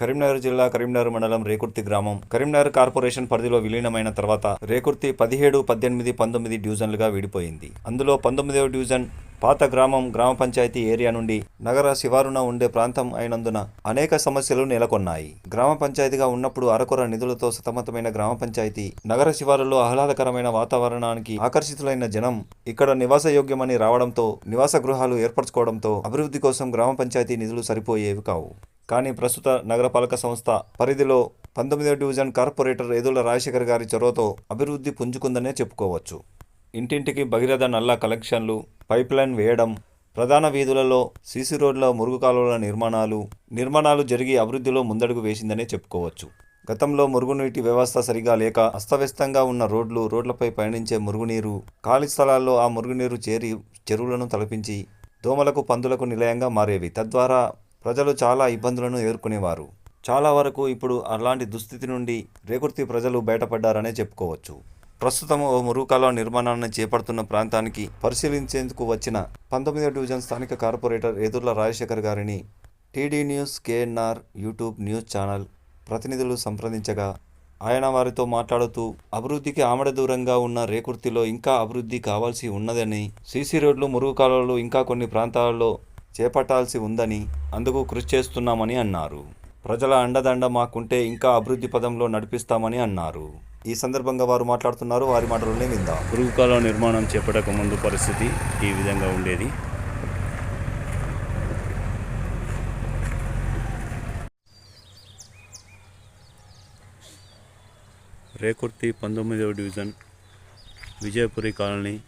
కరీంనగర్ జిల్లా కరీంనగర్ మండలం రేకుర్తి గ్రామం. కరీంనగర్ కార్పొరేషన్ పరిధిలో విలీనమైన తర్వాత రేకుర్తి పదిహేడు పద్దెనిమిది పంతొమ్మిది డివిజన్లుగా విడిపోయింది. అందులో పంతొమ్మిదవ డివిజన్ పాత గ్రామం గ్రామ పంచాయతీ ఏరియా నుండి నగర శివారున ఉండే ప్రాంతం అయినందున అనేక సమస్యలు నెలకొన్నాయి. గ్రామ పంచాయతీగా ఉన్నప్పుడు అరకొర నిధులతో సతమతమైన గ్రామ పంచాయతీ నగర శివారులో ఆహ్లాదకరమైన వాతావరణానికి ఆకర్షితులైన జనం ఇక్కడ నివాసయోగ్యమని రావడంతో నివాస గృహాలు ఏర్పరచుకోవడంతో అభివృద్ధి కోసం గ్రామ పంచాయతీ నిధులు సరిపోయేవి కావు. కానీ ప్రస్తుత నగరపాలక సంస్థ పరిధిలో పంతొమ్మిదవ డివిజన్ కార్పొరేటర్ ఎదుల రాజశేఖర్ గారి చొరవతో అభివృద్ధి పుంజుకుందనే చెప్పుకోవచ్చు. ఇంటింటికి భగీరథ నల్ల కలెక్షన్లు పైప్ లైన్ వేయడం ప్రధాన వీధులలో సీసీ రోడ్ల మురుగు కాలువల నిర్మాణాలు నిర్మాణాలు జరిగి అభివృద్ధిలో ముందడుగు వేసిందనే చెప్పుకోవచ్చు. గతంలో మురుగునీటి వ్యవస్థ సరిగా లేక అస్తవ్యస్తంగా ఉన్న రోడ్లు రోడ్లపై పయనించే మురుగునీరు ఖాళీ స్థలాల్లో ఆ మురుగునీరు చేరి చెరువులను తలపించి దోమలకు పందులకు నిలయంగా మారేవి. తద్వారా ప్రజలు చాలా ఇబ్బందులను ఎదుర్కొనేవారు. చాలా వరకు ఇప్పుడు అలాంటి దుస్థితి నుండి రేకుర్తి ప్రజలు బయటపడ్డారనే చెప్పుకోవచ్చు. ప్రస్తుతం ఓ మురుకాల నిర్మాణాన్ని చేపడుతున్న ప్రాంతానికి పరిశీలించేందుకు వచ్చిన పంతొమ్మిదవ డివిజన్ స్థానిక కార్పొరేటర్ ఎదుర్ల రాజశేఖర్ గారిని TD news KNR YouTube news channel ప్రతినిధులు సంప్రదించగా ఆయన వారితో మాట్లాడుతూ అభివృద్ధికి ఆమడ దూరంగా ఉన్న రేకుర్తిలో ఇంకా అభివృద్ధి కావాల్సి ఉన్నదని సీసీ రోడ్లు మురుగు కాలువలు ఇంకా కొన్ని ప్రాంతాలలో చేపట్టాల్సి ఉందని అందుకు కృషి చేస్తున్నామని అన్నారు. ప్రజల అండదండ మాకుంటే ఇంకా అభివృద్ధి పదంలో నడిపిస్తామని అన్నారు. ఈ సందర్భంగా వారు మాట్లాడుతున్నారు. వారి మాటలనే విందాం. పురుగు కాలువ నిర్మాణం చేపట్టక ముందు పరిస్థితి ఈ విధంగా ఉండేది. రేకుర్తి పంతొమ్మిదవ డివిజన్ విజయపురి కాలనీ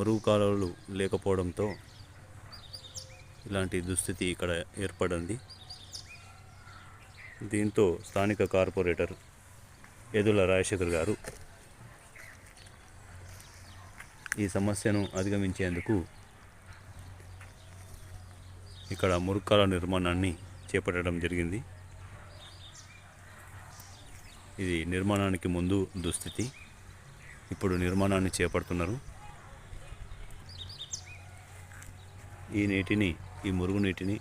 మురుగు కాలువలు లేకపోవడంతో ఇలాంటి దుస్థితి ఇక్కడ ఏర్పడింది. దీంతో స్థానిక కార్పొరేటర్ యదుల రాజశేఖర్ గారు ఈ సమస్యను అధిగమించేందుకు ఇక్కడ మురుకాల నిర్మాణాన్ని చేపట్టడం జరిగింది. ఇది నిర్మాణానికి ముందు దుస్థితి. ఇప్పుడు నిర్మాణాన్ని చేపడుతున్నారు. ఈ నీటిని ఈ మురుగు నీటిని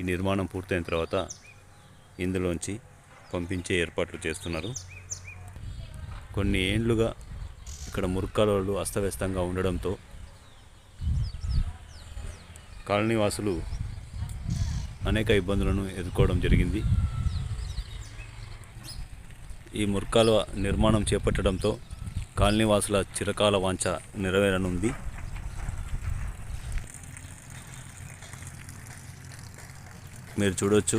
ఈ నిర్మాణం పూర్తయిన తర్వాత ఇందులోంచి పంపించే ఏర్పాట్లు చేస్తున్నారు. కొన్ని ఏండ్లుగా ఇక్కడ మురుక్కాలు అస్తవ్యస్తంగా ఉండడంతో కాలనీవాసులు అనేక ఇబ్బందులను ఎదుర్కోవడం జరిగింది. ఈ ముర్కాల నిర్మాణం చేపట్టడంతో కాలనీవాసుల చిరకాల వాంఛ నెరవేరనుంది. మీరు చూడవచ్చు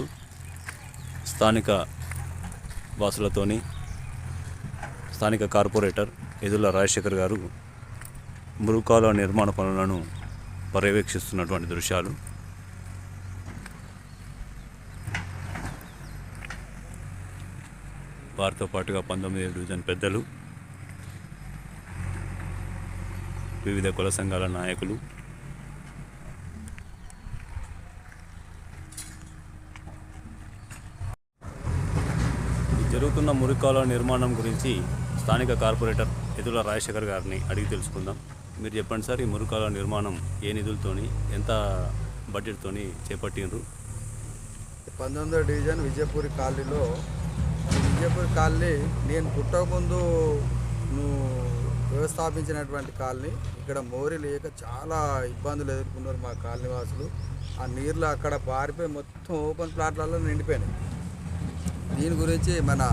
స్థానిక వాసులతోని స్థానిక కార్పొరేటర్ ఎదుల రాజశేఖర్ గారు మురుకాల నిర్మాణ పనులను పర్యవేక్షిస్తున్నటువంటి దృశ్యాలు. వారితో పాటుగా పంతొమ్మిది డివిజన్ పెద్దలు వివిధ కుల సంఘాల నాయకులు జరుగుతున్న మురికాల నిర్మాణం గురించి స్థానిక కార్పొరేటర్ ఎదుల రాజశేఖర్ గారిని అడిగి తెలుసుకుందాం. మీరు చెప్పండి సార్ ఈ మురికాల నిర్మాణం ఏ నిధులతోని ఎంత బడ్జెట్తోని చేపట్టిండ్రు? పంతొమ్మిదో డివిజన్ విజయపూరి కాలనీలో విజయపూరి కాలనీ నేను పుట్టకముందు వ్యవస్థాపించినటువంటి కాలనీ. ఇక్కడ మోరి లేక చాలా ఇబ్బందులు ఎదుర్కొన్నారు మా కాలనీ వాసులు ఆ నీళ్ళు అక్కడ పారిపోయి మొత్తం ఓపెన్ ప్లాట్లలో నిండిపోయినాయి. దీని గురించి మన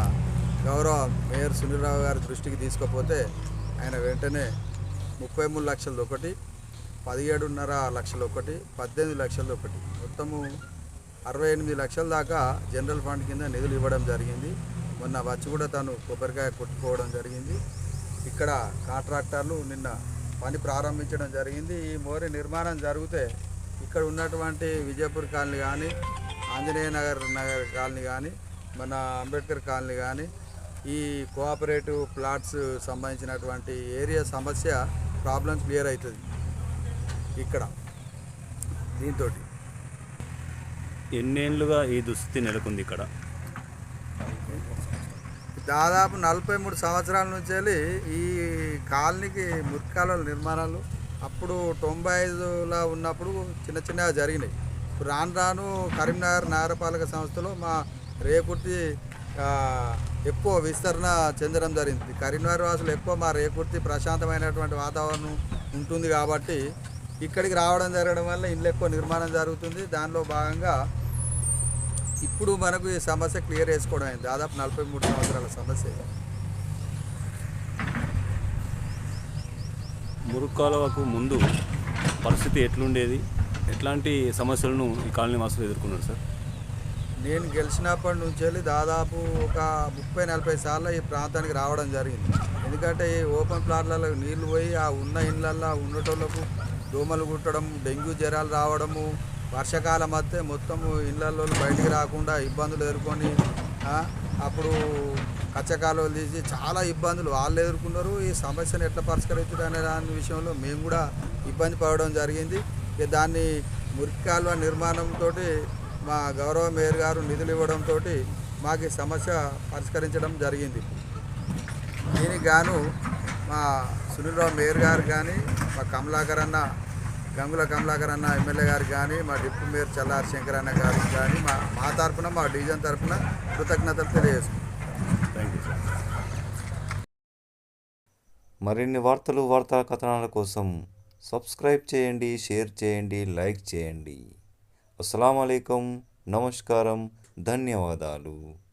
గౌరవ మేయర్ సునీలరావు గారి దృష్టికి తీసుకపోతే ఆయన వెంటనే ముప్పై మూడు లక్షలది ఒకటి పదిహేడున్నర లక్షలు ఒకటి పద్దెనిమిది లక్షలు ఒకటి. మొత్తము అరవై ఎనిమిది లక్షల దాకా జనరల్ ఫండ్ కింద నిధులు ఇవ్వడం జరిగింది. మొన్న వచ్చి కూడా తను కొబ్బరికాయ కొట్టుకోవడం జరిగింది. ఇక్కడ కాంట్రాక్టర్లు నిన్న పని ప్రారంభించడం జరిగింది. ఈ మోరి నిర్మాణం జరిగితే ఇక్కడ ఉన్నటువంటి విజయపూర్ కాలనీ కానీ ఆంజనేయ నగర్ నగర్ కాలనీ కానీ మన అంబేద్కర్ కాలనీ కానీ ఈ కోఆపరేటివ్ ప్లాట్స్ సంబంధించినటువంటి ఏరియా సమస్య ప్రాబ్లం క్లియర్ అవుతుంది. ఇక్కడ దీంతో ఎన్నేళ్ళుగా ఈ దుస్థితి నెలకొంది ఇక్కడ. దాదాపు నలభై మూడు సంవత్సరాల నుంచి వెళ్ళి ఈ కాలనీకి మురికాల నిర్మాణాలు అప్పుడు తొంభై ఐదులో ఉన్నప్పుడు చిన్న చిన్నగా జరిగినాయి. ఇప్పుడు రాను రాను కరీంనగర్ నగరపాలక సంస్థలో మా రేకుర్తి ఎక్కువ విస్తరణ చెందడం జరిగింది. కరీంనగర్ వాసులు ఎక్కువ మా రేకుర్తి ప్రశాంతమైనటువంటి వాతావరణం ఉంటుంది కాబట్టి ఇక్కడికి రావడం జరగడం వల్ల ఇండ్లు ఎక్కువ నిర్మాణం జరుగుతుంది. దానిలో భాగంగా ఇప్పుడు మనకు ఈ సమస్య క్లియర్ చేసుకోవడం అయింది. దాదాపు నలభై మూడు సంవత్సరాల సమస్య. మురుక్కాలవకు ముందు పరిస్థితి ఎట్లుండేది? ఎట్లాంటి సమస్యలను ఈ కాలనీ వాసులు ఎదుర్కొన్నారు సార్? నేను గెలిచినప్పటి నుంచి దాదాపు ఒక ముప్పై నలభై సార్లు ఈ ప్రాంతానికి రావడం జరిగింది. ఎందుకంటే ఈ ఓపెన్ ప్లాట్లలో నీళ్ళు పోయి ఆ ఉన్న ఇళ్ళల్లో ఉండేటోళ్ళకు దోమలు కుట్టడం డెంగ్యూ జ్వరాలు రావడము వర్షాకాలం వస్తే మొత్తము ఇళ్ళల్లో బయటికి రాకుండా ఇబ్బందులు ఎదుర్కొని అప్పుడు కచ్చకాలు తీసి చాలా ఇబ్బందులు. వాళ్ళు ఎదుర్కొన్నారు ఈ సమస్యను ఎట్లా పరిష్కరించడం అనే దాని విషయంలో మేము కూడా ఇబ్బంది పడడం జరిగింది. ఇక దాన్ని మురికి కాలువ నిర్మాణంతో మా గౌరవ మేయర్ గారు నిధులు ఇవ్వడంతో మాకు సమస్య పరిష్కరించడం జరిగింది. దీనికి గాను మా సునీల్రావు మేయర్ గారు కానీ మా కమలాకర్ అన్న గంగుల కమలాకర్ అన్న ఎమ్మెల్యే గారికి కానీ మా డిప్యూటీ మేయర్ చల్లారి శంకర్ అన్న గారికి కానీ మా మా తరపున మా డివిజన్ తరఫున కృతజ్ఞతలు తెలియజేస్తున్నాం. థ్యాంక్ యూ మరిన్ని వార్తలు వార్తా కథనాల కోసం సబ్స్క్రైబ్ చేయండి షేర్ చేయండి లైక్ చేయండి. అస్సలం నమస్కారం. ధన్యవాదాలు.